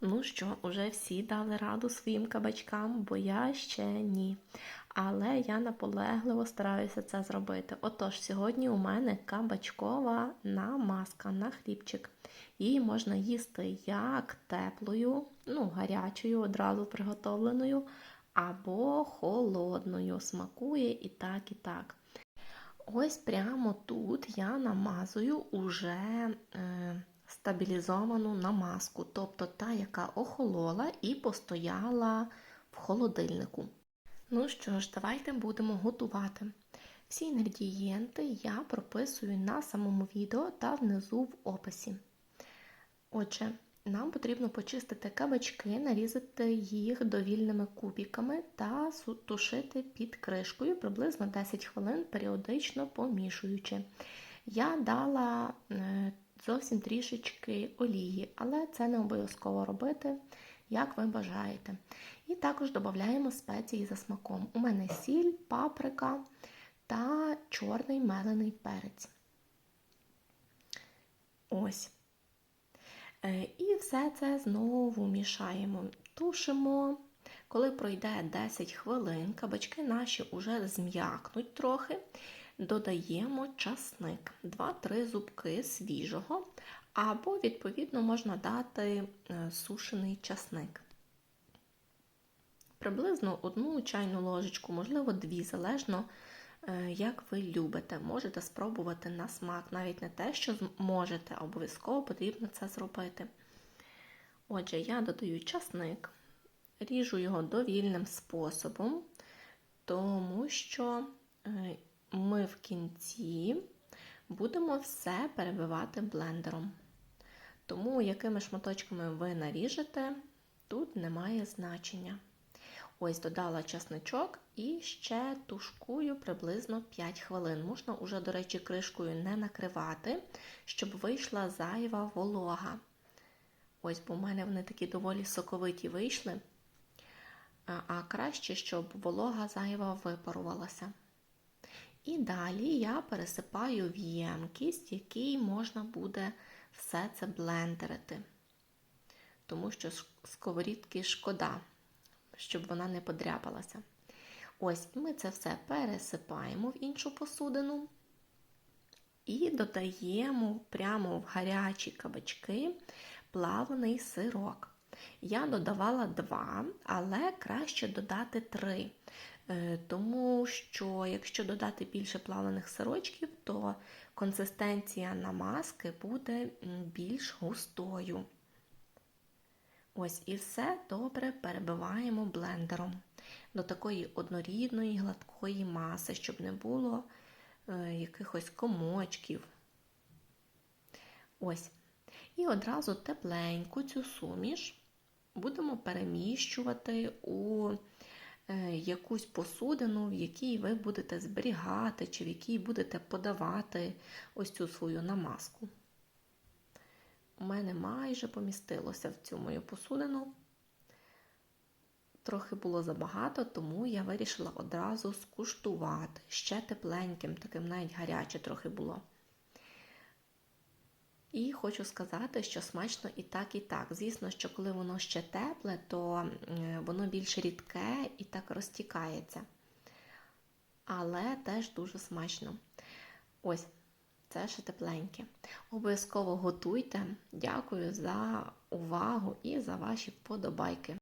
Ну що, уже всі дали раду своїм кабачкам, бо я ще ні. Але я наполегливо стараюся це зробити. Отож, сьогодні у мене кабачкова намазка на хлібчик. Її можна їсти як теплою, ну, гарячою, одразу приготовленою, або холодною. Смакує і так, і так. Ось прямо тут я намазую уже е, стабілізовану намазку, тобто та, яка охолола і постояла в холодильнику. Ну що ж, давайте будемо готувати. Всі інгредієнти я прописую на самому відео та внизу в описі. Отже, нам потрібно почистити кабачки, нарізати їх довільними кубиками та тушити під кришкою приблизно 10 хвилин, періодично помішуючи. Я дала е, зовсім трішечки олії, але це не обов'язково робити, як ви бажаєте. І також додаємо спеції за смаком. У мене сіль, паприка та чорний мелений перець. Ось. Е, і все це знову мішаємо, тушимо. Коли пройде 10 хвилин, кабачки наші вже зм'якнуть трохи, додаємо часник, 2-3 зубки свіжого, або, відповідно, можна дати е, сушений часник. Приблизно одну чайну ложечку, можливо, дві, залежно, е, як ви любите. Можете спробувати на смак, навіть не те, що можете, обов'язково потрібно це зробити. Отже, я додаю часник, ріжу його довільним способом, тому що е, ми в кінці будемо все перебивати блендером. Тому, якими шматочками ви наріжете, тут немає значення. Ось додала часничок і ще тушкую приблизно 5 хвилин. Можна уже, до речі, кришкою не накривати, щоб вийшла зайва волога. Ось, бо в мене вони такі доволі соковиті вийшли, а краще, щоб волога зайва випарувалася. І далі я пересипаю в ємкість, який можна буде все це блендерити. Тому що сковорідки шкода, щоб вона не подряпалася. Ось, ми це все пересипаємо в іншу посудину і додаємо прямо в гарячі кабачки плавлений сирок. Я додавала два, але краще додати три. Е, тому що, якщо додати більше плавлених сирочків, то консистенція намазки буде більш густою. Ось і все добре перебиваємо блендером до такої однорідної гладкої маси, щоб не було е, якихось комочків. Ось. І одразу тепленьку цю суміш будемо переміщувати у якусь посудину, в якій ви будете зберігати, чи в якій будете подавати ось цю свою намазку. У мене майже помістилося в цю мою посудину. Трохи було забагато, тому я вирішила одразу скуштувати. Ще тепленьким, таким навіть гаряче трохи було. І хочу сказати, що смачно і так, і так. Звісно, що коли воно ще тепле, то воно більш рідке і так розтікається. Але теж дуже смачно. Ось, це ще тепленьке. Обов'язково готуйте. Дякую за увагу і за ваші вподобайки.